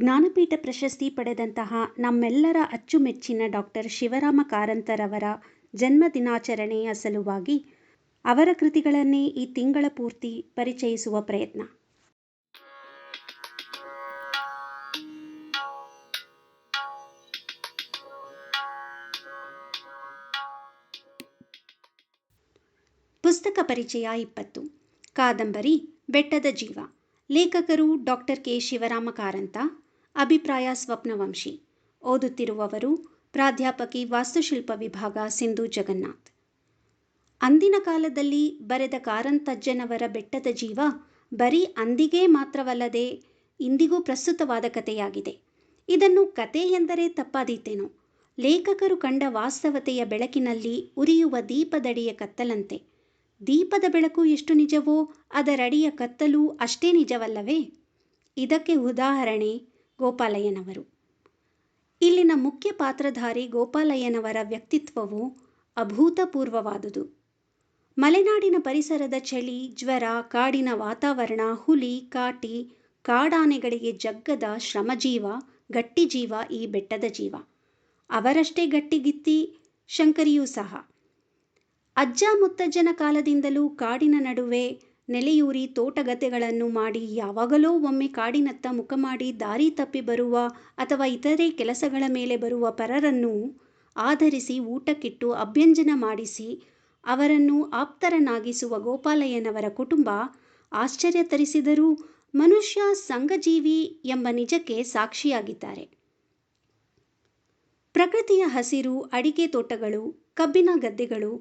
ಜ್ಞಾನಪೀಠ ಪ್ರಶಸ್ತಿ ಪಡೆದಂತಹ ನಮ್ಮೆಲ್ಲರ ಅಚ್ಚುಮೆಚ್ಚಿನ ಡಾಕ್ಟರ್ ಶಿವರಾಮ ಕಾರಂತರವರ ಜನ್ಮ ದಿನಾಚರಣೆಯ ಸಲುವಾಗಿ ಅವರ ಕೃತಿಗಳನ್ನೇ ಈ ತಿಂಗಳ ಪೂರ್ತಿ ಪರಿಚಯಿಸುವ ಪ್ರಯತ್ನ. ಪುಸ್ತಕ ಪರಿಚಯ ಇಪ್ಪತ್ತು. ಕಾದಂಬರಿ, ಬೆಟ್ಟದ ಜೀವ. ಲೇಖಕರು ಡಾಕ್ಟರ್ ಕೆ. ಶಿವರಾಮ ಕಾರಂತ ಅಭಿಪ್ರಾಯ ಸ್ವಪ್ನವಂಶಿ. ಓದುತ್ತಿರುವವರು, ಪ್ರಾಧ್ಯಾಪಕಿ, ವಾಸ್ತುಶಿಲ್ಪ ವಿಭಾಗ, ಸಿಂಧು ಜಗನ್ನಾಥ್. ಅಂದಿನ ಕಾಲದಲ್ಲಿ ಬರೆದ ಕಾರಂತಜ್ಜನವರ ಬೆಟ್ಟದ ಜೀವ ಬರೀ ಅಂದಿಗೆ ಮಾತ್ರವಲ್ಲದೆ ಇಂದಿಗೂ ಪ್ರಸ್ತುತವಾದ ಕಥೆಯಾಗಿದೆ. ಇದನ್ನು ಕತೆ ಎಂದರೆ ತಪ್ಪಾದೀತೇನೋ? ಲೇಖಕರು ಕಂಡ ವಾಸ್ತವತೆಯ ಬೆಳಕಿನಲ್ಲಿ ಉರಿಯುವ ದೀಪದಡಿಯ ಕತ್ತಲಂತೆ. ದೀಪದ ಬೆಳಕು ಎಷ್ಟು ನಿಜವೋ ಅದರಡಿಯ ಕತ್ತಲೂ ಅಷ್ಟೇ ನಿಜವಲ್ಲವೇ? ಇದಕ್ಕೆ ಉದಾಹರಣೆ ಗೋಪಾಲಯ್ಯನವರು. ಇಲ್ಲಿನ ಮುಖ್ಯ ಪಾತ್ರಧಾರಿ ಗೋಪಾಲಯ್ಯನವರ ವ್ಯಕ್ತಿತ್ವವು ಅಭೂತಪೂರ್ವವಾದುದು. ಮಲೆನಾಡಿನ ಪರಿಸರದ ಚಳಿ, ಜ್ವರ, ಕಾಡಿನ ವಾತಾವರಣ, ಹುಲಿ, ಕಾಟಿ, ಕಾಡಾನೆಗಳಿಗೆ ಜಗ್ಗದ ಶ್ರಮಜೀವ, ಗಟ್ಟಿಜೀವ ಈ ಬೆಟ್ಟದ ಜೀವ. ಅವರಷ್ಟೇ ಗಟ್ಟಿಗಿತ್ತಿ, ಶಂಕರಿಯೂ ಸಹ. ಅಜ್ಜ ಮುತ್ತಜ್ಜನ ಕಾಲದಿಂದಲೂ ಕಾಡಿನ ನಡುವೆ ನೆಲೆಯೂರಿ ತೋಟಗತೆಗಳನ್ನು ಮಾಡಿ ಯಾವಾಗಲೋ ಒಮ್ಮೆ ಕಾಡಿನತ್ತ ಮುಖ ಮಾಡಿ ದಾರಿ ತಪ್ಪಿ ಬರುವ ಅಥವಾ ಇತರೆ ಕೆಲಸಗಳ ಮೇಲೆ ಬರುವ ಪರರನ್ನು ಆಧರಿಸಿ ಊಟಕ್ಕಿಟ್ಟು ಅಭ್ಯಂಜನ ಮಾಡಿಸಿ ಅವರನ್ನು ಆಪ್ತರನ್ನಾಗಿಸುವ ಗೋಪಾಲಯ್ಯನವರ ಕುಟುಂಬ ಆಶ್ಚರ್ಯ ತರಿಸಿದರೂ ಮನುಷ್ಯ ಸಂಘಜೀವಿ ಎಂಬ ನಿಜಕ್ಕೆ ಸಾಕ್ಷಿಯಾಗಿದ್ದಾರೆ. ಪ್ರಕೃತಿಯ ಹಸಿರು ಅಡಿಕೆ ತೋಟಗಳು, ಕಬ್ಬಿನ ಗದ್ದೆಗಳು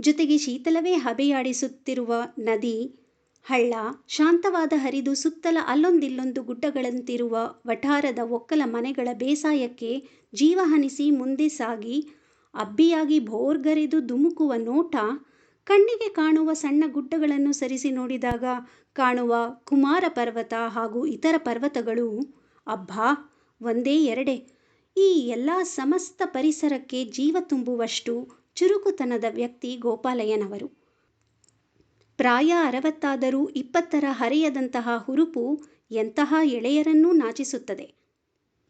ಜೊತೆಗೆ ಶೀತಲವೇ ಹಬೆಯಾಡಿಸುತ್ತಿರುವ ನದಿ ಹಳ್ಳ ಶಾಂತವಾದ ಹರಿದು ಸುತ್ತಲ ಅಲ್ಲೊಂದಿಲ್ಲೊಂದು ಗುಡ್ಡಗಳಂತಿರುವ ವಠಾರದ ಒಕ್ಕಲ ಮನೆಗಳ ಬೇಸಾಯಕ್ಕೆ ಜೀವ ಹನಿಸಿ ಮುಂದೆ ಸಾಗಿ ಅಬ್ಬಿಯಾಗಿ ಭೋರ್ಗರೆದು ಧುಮುಕುವ ನೋಟ ಕಣ್ಣಿಗೆ ಕಾಣುವ ಸಣ್ಣ ಗುಡ್ಡಗಳನ್ನು ಸರಿಸಿ ನೋಡಿದಾಗ ಕಾಣುವ ಕುಮಾರ ಪರ್ವತ ಹಾಗೂ ಇತರ ಪರ್ವತಗಳು, ಅಬ್ಬಾ, ಒಂದೇ ಎರಡೇ. ಈ ಎಲ್ಲ ಸಮಸ್ತ ಪರಿಸರಕ್ಕೆ ಜೀವ ತುಂಬುವಷ್ಟು ಚುರುಕುತನದ ವ್ಯಕ್ತಿ ಗೋಪಾಲಯ್ಯನವರು. ಪ್ರಾಯ ಅರವತ್ತಾದರೂ ಇಪ್ಪತ್ತರ ಹರೆಯದಂತಹ ಹುರುಪು ಎಂತಹ ಎಳೆಯರನ್ನೂ ನಾಚಿಸುತ್ತದೆ.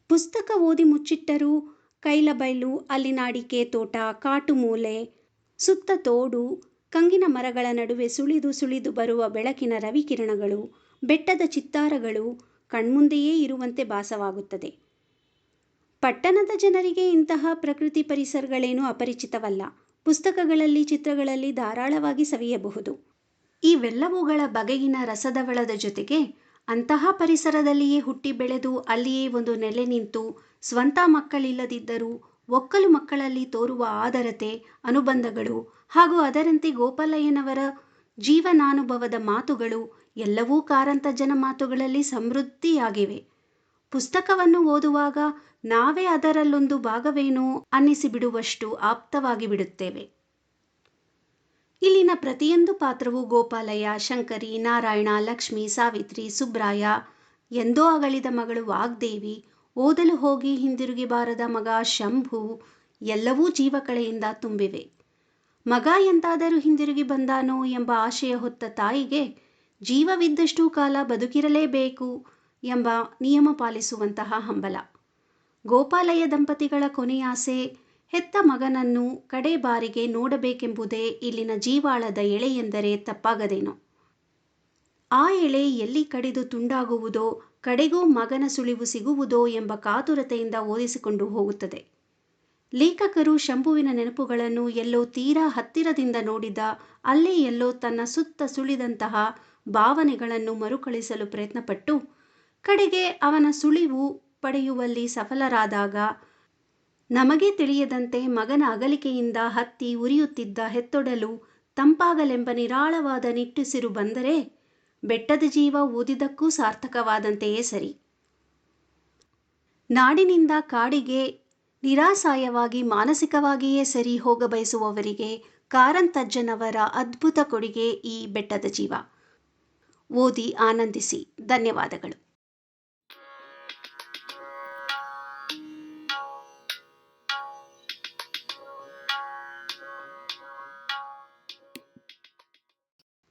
ಪುಸ್ತಕ ಓದಿ ಮುಚ್ಚಿಟ್ಟರೂ ಕೈಲಬೈಲು ಅಲ್ಲಿನ ಅಡಿಕೆ ತೋಟ, ಕಾಟು ಮೂಲೆ, ಸುತ್ತ ತೋಡು, ಕಂಗಿನ ಮರಗಳ ನಡುವೆ ಸುಳಿದು ಸುಳಿದು ಬರುವ ಬೆಳಕಿನ ರವಿಕಿರಣಗಳು, ಬೆಟ್ಟದ ಚಿತ್ತಾರಗಳು ಕಣ್ಮುಂದೆಯೇ ಇರುವಂತೆ ಭಾಸವಾಗುತ್ತದೆ. ಪಟ್ಟಣದ ಜನರಿಗೆ ಇಂತಹ ಪ್ರಕೃತಿ ಪರಿಸರಗಳೇನೂ ಅಪರಿಚಿತವಲ್ಲ. ಪುಸ್ತಕಗಳಲ್ಲಿ, ಚಿತ್ರಗಳಲ್ಲಿ ಧಾರಾಳವಾಗಿ ಸವಿಯಬಹುದು. ಇವೆಲ್ಲವುಗಳ ಬಗೆಗಿನ ರಸದವಳದ ಜೊತೆಗೆ ಅಂತಹ ಪರಿಸರದಲ್ಲಿಯೇ ಹುಟ್ಟಿ ಬೆಳೆದು ಅಲ್ಲಿಯೇ ಒಂದು ನೆಲೆ ನಿಂತು ಸ್ವಂತ ಮಕ್ಕಳಿಲ್ಲದಿದ್ದರೂ ಒಕ್ಕಲು ಮಕ್ಕಳಲ್ಲಿ ತೋರುವ ಆದರತೆ, ಅನುಬಂಧಗಳು ಹಾಗೂ ಅದರಂತೆ ಗೋಪಾಲಯ್ಯನವರ ಜೀವನಾನುಭವದ ಮಾತುಗಳು ಎಲ್ಲವೂ ಕಾರಂತಜನ ಮಾತುಗಳಲ್ಲಿ ಸಮೃದ್ಧಿಯಾಗಿವೆ. ಪುಸ್ತಕವನ್ನು ಓದುವಾಗ ನಾವೇ ಅದರಲ್ಲೊಂದು ಭಾಗವೇನೋ ಅನ್ನಿಸಿಬಿಡುವಷ್ಟು ಆಪ್ತವಾಗಿ ಬಿಡುತ್ತೇವೆ ಇಲ್ಲಿನ ಪ್ರತಿಯೊಂದು ಪಾತ್ರವೂ ಗೋಪಾಲಯ್ಯ, ಶಂಕರಿ, ನಾರಾಯಣ, ಲಕ್ಷ್ಮಿ, ಸಾವಿತ್ರಿ, ಸುಬ್ರಾಯ. ಎಂದೋ ಅಗಳಿದ ಮಗಳು ವಾಗ್ದೇವಿ. ಓದಲು ಹೋಗಿ ಹಿಂದಿರುಗಿ ಬಾರದ ಮಗ ಶಂಭು. ಎಲ್ಲವೂ ಜೀವಕಳೆಯಿಂದ ತುಂಬಿವೆ. ಮಗ ಎಂತಾದರೂ ಹಿಂದಿರುಗಿ ಬಂದಾನೋ ಎಂಬ ಆಶಯ ಹೊತ್ತ ತಾಯಿಗೆ ಜೀವವಿದ್ದಷ್ಟು ಕಾಲ ಬದುಕಿರಲೇಬೇಕು ಎಂಬ ನಿಯಮ ಪಾಲಿಸುವಂತಹ ಹಂಬಲ. ಗೋಪಾಲಯ್ಯ ದಂಪತಿಗಳ ಕೊನೆಯಾಸೆ ಹೆತ್ತ ಮಗನನ್ನು ಕಡೆ ಬಾರಿಗೆ ನೋಡಬೇಕೆಂಬುದೇ ಇಲ್ಲಿನ ಜೀವಾಳದ ಎಳೆ ಎಂದರೆ ತಪ್ಪಾಗದೇನು. ಆ ಎಳೆ ಎಲ್ಲಿ ಕಡಿದು ತುಂಡಾಗುವುದೋ, ಕಡೆಗೂ ಮಗನ ಸುಳಿವು ಸಿಗುವುದೋ ಎಂಬ ಕಾತುರತೆಯಿಂದ ಓದಿಸಿಕೊಂಡು ಹೋಗುತ್ತದೆ. ಲೇಖಕರು ಶಂಭುವಿನ ನೆನಪುಗಳನ್ನು ಎಲ್ಲೋ ತೀರಾ ಹತ್ತಿರದಿಂದ ನೋಡಿದ, ಅಲ್ಲೇ ಎಲ್ಲೋ ತನ್ನ ಸುತ್ತ ಸುಳಿದಂತಹ ಭಾವನೆಗಳನ್ನು ಮರುಕಳಿಸಲು ಪ್ರಯತ್ನಪಟ್ಟು, ಕಡೆಗೆ ಅವನ ಸುಳಿವು ಪಡೆಯುವಲ್ಲಿ ಸಫಲರಾದಾಗ ನಮಗೆ ತಿಳಿಯದಂತೆ ಮಗನ ಅಗಲಿಕೆಯಿಂದ ಹತ್ತಿ ಉರಿಯುತ್ತಿದ್ದ ಹೆತ್ತೊಡಲು ತಂಪಾಗಲೆಂಬ ನಿರಾಳವಾದ ನಿಟ್ಟುಸಿರು ಬಂದರೆ ಬೆಟ್ಟದ ಜೀವ ಓದಿದಕ್ಕೂ ಸಾರ್ಥಕವಾದಂತೆಯೇ ಸರಿ. ನಾಡಿನಿಂದ ಕಾಡಿಗೆ ನಿರಾಸಾಯವಾಗಿ ಮಾನಸಿಕವಾಗಿಯೇ ಸರಿ ಹೋಗಬಯಸುವವರಿಗೆ ಕಾರಂತಜ್ಜನವರ ಅದ್ಭುತ ಕೊಡುಗೆ ಈ ಬೆಟ್ಟದ ಜೀವ. ಓದಿ ಆನಂದಿಸಿ. ಧನ್ಯವಾದಗಳು.